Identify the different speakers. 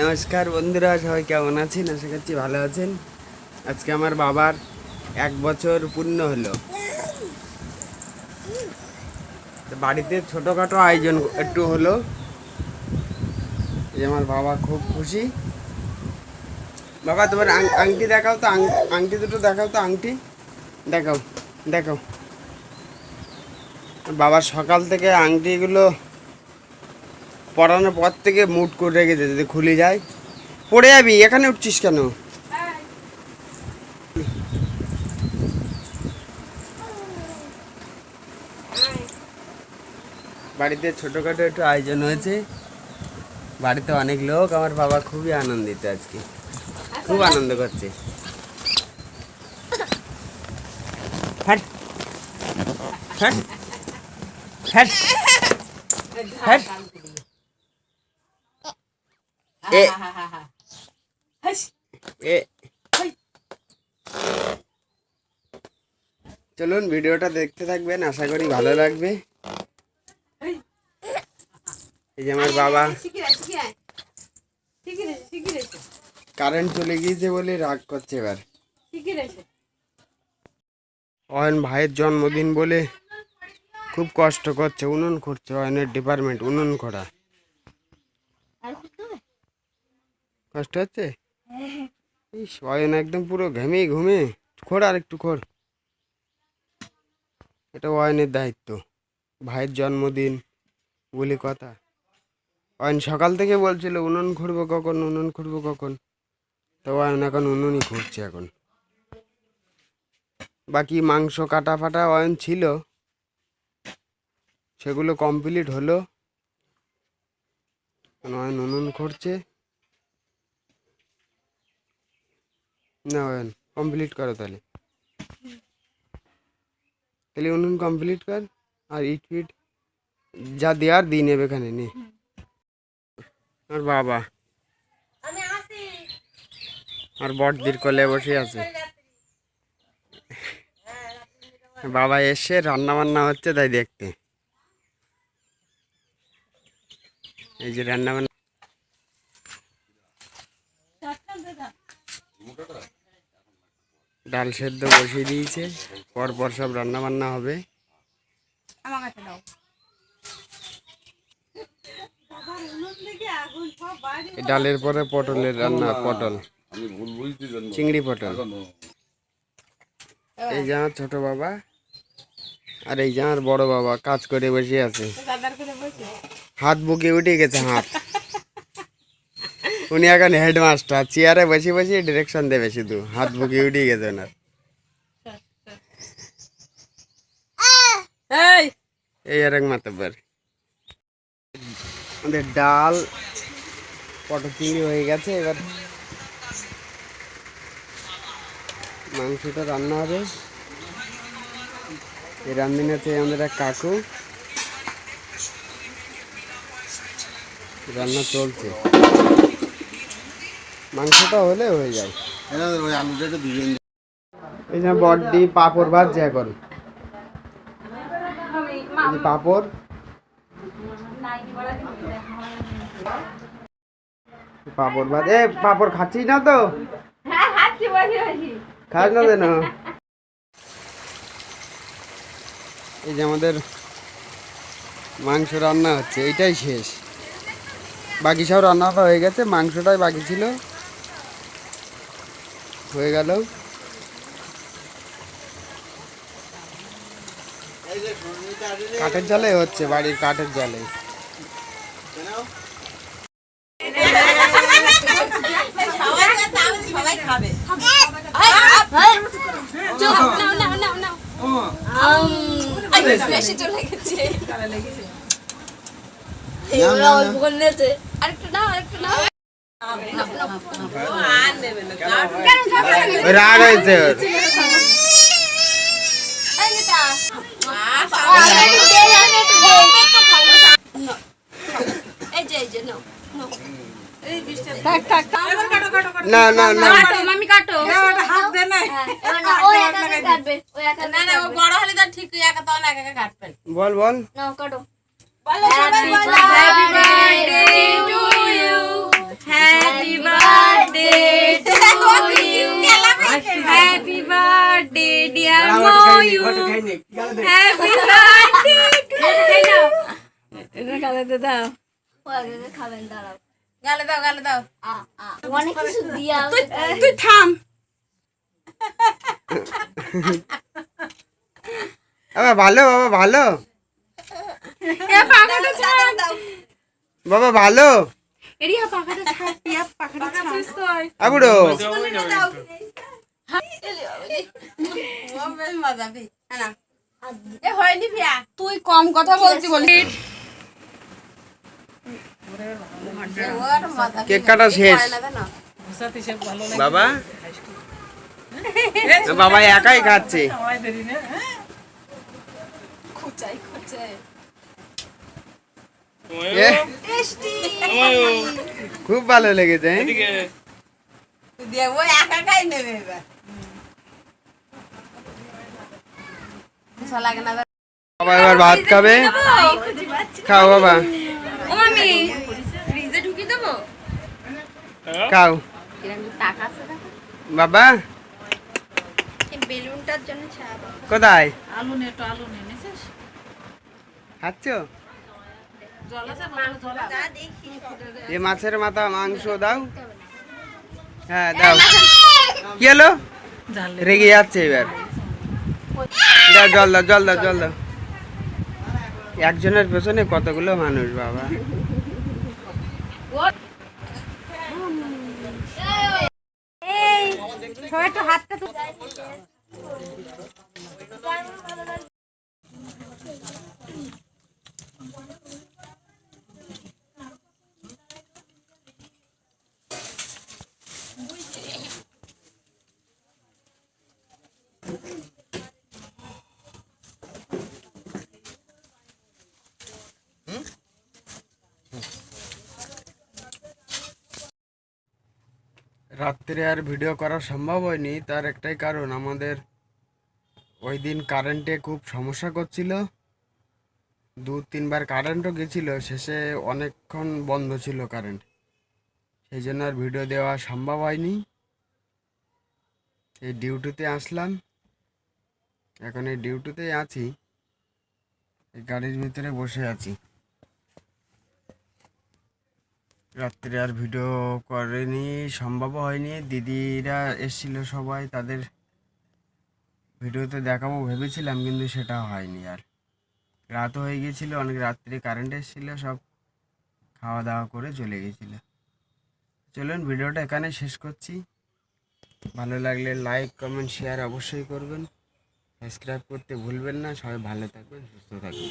Speaker 1: নমস্কার বন্ধুরা, সবাই কেমন আছেন? আশা করছি ভালো আছেন। আজকে আমার বাবার এক বছর পূর্ণ হলো। বাড়িতে ছোটোখাটো আয়োজন একটু হলো। যে আমার বাবা খুব খুশি। বাবা, তোমার আংটি দেখাও তো আংটি দুটো দেখাও তো, আংটি। দেখাও দেখাও। বাবার সকাল থেকে আংটিগুলো পড়ানোর পর থেকে মুট করে রেখেছে যদি খুলে যায়। পড়ে যাবি, এখানে উঠছিস কেন? বাড়িতে ছোটোখাটো একটু আয়োজন হয়েছে। বাড়িতে অনেক লোক, আমার বাবা খুবই আনন্দিত আজকে। খুব আনন্দ করছে। হ্যাট হ্যাট হ্যাট হ্যাট এ এ চলুন ভিডিওটা দেখতে থাকবেন আশা করি ভালো লাগবে। এই যে আমার বাবা। কারেন্ট চলে গিয়েছে বলে রাগ করছে এবার। অয়ন ভাইয়ের জন্মদিন বলে খুব কষ্ট করছে উনুন করছে অয়নের ডিপার্টমেন্ট উনুন করা কষ্ট হচ্ছে? ইস অয়ন একদম পুরো ঘেমে ঘুমে। খোর আর একটু খোর এটা অয়নের দায়িত্ব। ভাইয়ের জন্মদিন বলে কথা। অয়ন সকাল থেকে বলছিল উনুন খুঁড়বো কখন উনুন খুঁড়বো কখন? তো অয়ন এখন উনুনই খুঁড়ছে এখন। বাকি মাংস কাটা ফাটা অয়ন ছিল। সেগুলো কমপ্লিট হলো। অয়ন উনুন খুঁড়ছে। না অয়ন কমপ্লিট করো তাহলে। তাহলে উনুন কমপ্লিট কর আর ইট ফিট যা দেওয়ার দিয়ে নেবে এখানে নে। আর বাবা আর বড়দির কোলে বসে আছে। বাবা এসে রান্না বান্না হচ্ছে তাই দেখতে। এই যে রান্না বান্না ডাল সেদ্ধ বসিয়ে দিয়েছে। পর পর সব রান্না বান্না হবে।
Speaker 2: আমার কাছে দাও।
Speaker 1: এই ডালের পরে পটলের রান্না পটল। চিংড়ি পটল। এই যে আমার ছোট বাবা আর এই যে আমার বড় বাবা কাজ করে বসে আছে। হাত বুকে উঠে গেছে হাত। উনি এখন হেডমাস্টার চেয়ারে বসে বসে ডিরেকশন দেবে শুধু হাত বুকে উঠে গেছে ওনার।
Speaker 2: এই!
Speaker 1: এই আর এক মাতাবার আমাদের ডাল পটল চিংড়ি হয়ে গেছে এবার মাংসটা রান্না হবে। এই রান্দিনাতে আমাদের এক কাকু। রান্না চলছে। মাংসটা হলে হয়ে যায়। এই যে বড্ডি, পাপড় এই যে পাপড়। পাপড় ভাজ এ, পাপড় খাচ্ছিস না তো? খাস না কেন এই যে আমাদের মাংস রান্না হচ্ছে এইটাই শেষ। বাকি সব রান্নাটা হয়ে গেছে, মাংসটাই বাকি ছিল। হয়ে গেল। কাঠের জালে হচ্ছে বাড়ির কাঠের জালে।
Speaker 2: আরেকটু নাও আরেকটু নাও।
Speaker 1: রাগ হয়েছে
Speaker 2: কাটো কাটো কাটো
Speaker 1: না না না
Speaker 2: মামি কাটো হাত দে না না না ও বড় হলে তো ঠিক একা তখন একা একা কাটবেন
Speaker 1: বল বল।
Speaker 2: Happy birthday to you. Happy birthday, dear Moyu. Happy birthday to
Speaker 3: you. এটা গালাতে দাও খাবেন দাঁড়াও
Speaker 2: গালে দাও গালে দাও
Speaker 3: অনেক কিছু দিয়া
Speaker 2: তুই থাম
Speaker 1: বাবা ভালো বাবা ভালো বাবা ভালো
Speaker 2: এরিয়া পাখাটা ছাড় পিয়া পাখাটা ছাড়।
Speaker 1: আবুড়ো
Speaker 2: এ হয়নি পিয়া তুই কম কথা বলছি বলি।
Speaker 1: কেক কাটা শেষ। বাবা? বাবা একাই খাচ্ছে।
Speaker 2: খুচাই খুচাই।
Speaker 1: এ, খুব ভালো লেগেছে হ্যাঁ? বাবা এবার ভাত খাবে। খাও বাবা।
Speaker 2: ও মামি ফ্রিজে ঢুকি দেবো?
Speaker 1: খাও।
Speaker 3: কীরকম টাকা আছে দেখো?
Speaker 1: বাবা। কোথায়?
Speaker 2: আলু নে আলু নে নিছিস
Speaker 1: খাচ্ছ
Speaker 2: জল আছে ভালো জল আছে
Speaker 1: এ মাছের মাথা মাংস দাও। হ্যাঁ দাও। কি হলো? রেগে যাচ্ছে এবার। দাও জল দাও জল দাও জল দাও। একজনের পেছনে কতগুলো মানুষ বাবা?
Speaker 2: সবাই একটু হাতটা
Speaker 1: রাত্রে আর ভিডিও করা সম্ভব হয়নি। তার একটাই কারণ, আমাদের ওই দিন কারেন্টে খুব সমস্যা করছিল। দু, তিনবার কারেন্টও গেছিল, শেষে অনেকক্ষণ বন্ধ ছিল কারেন্ট সেই জন্য আর ভিডিও দেওয়া সম্ভব হয়নি। এই ডিউটিতে আসলাম। এখন এই ডিউটিতেই আছি। এই গাড়ির ভিতরে বসে আছি। রাত্রে আর ভিডিও করেনি, সম্ভব হয়নি। দিদিরা এসেছিল সবাই, তাদের ভিডিওতে দেখাবো ভেবেছিলাম, কিন্তু সেটা হয়নি আর। রাত হয়ে গেছিল, অনেক রাত্রে কারেন্ট এসেছিল, সব খাওয়া দাওয়া করে চলে গেছিল। চলুন, ভিডিওটা এখানে শেষ করছি। ভালো লাগলে লাইক কমেন্ট শেয়ার অবশ্যই করবেন। সাবস্ক্রাইব করতে ভুলবেন না। সবাই ভালো থাকবেন, সুস্থ থাকবেন।